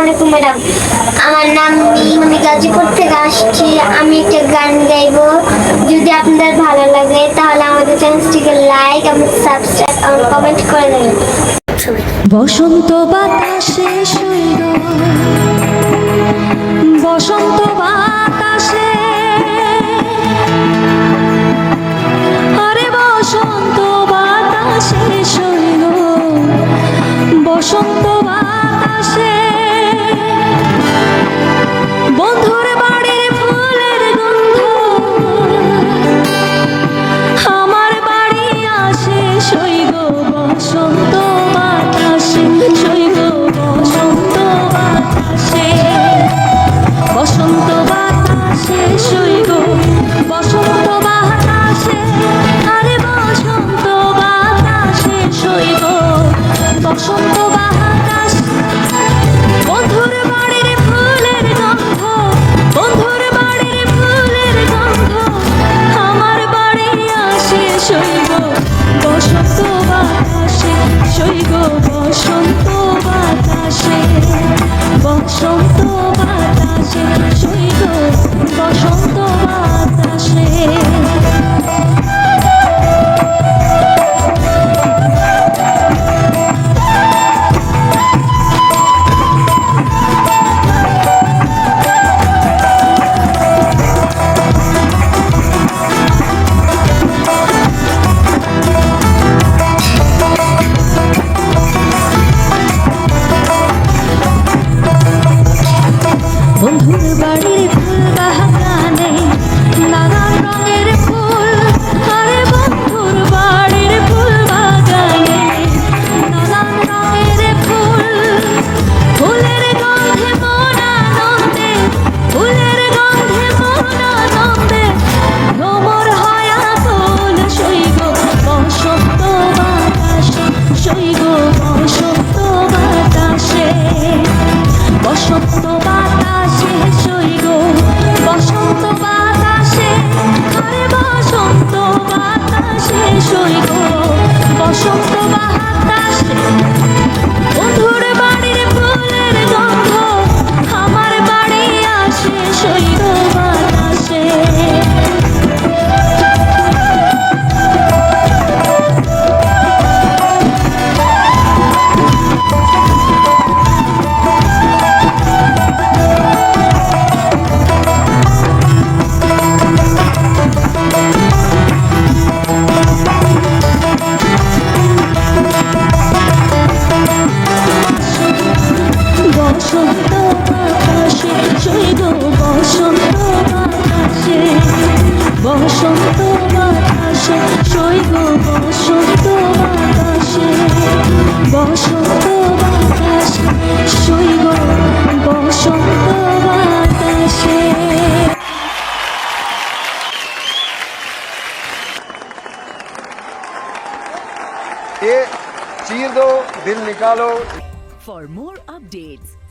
আলাইকুম ম্যাডাম। আমার নাম মিম, আমি গাজীপুর থেকে আসছি। আমি একটা গান গাইবো। যদি আপনাদের ভালো লাগে, তাহলে আমাদের চ্যানেলটিকে লাইক এবং সাবস্ক্রাইব এবং কমেন্ট করে দেবেন। বসন্ত বাতাসে বসন্ত বসন্ত বাতাসে বসন্ত বসন্ত বাতাসে শৈব বসন্ত বাতাসে বসন্ত বাতাসে শৈব বসন্ত বাতাসে বসন্ত বাতাসে শৈব বসন্ত বাতাসে ये चीर दो दिल निकालो For more updates,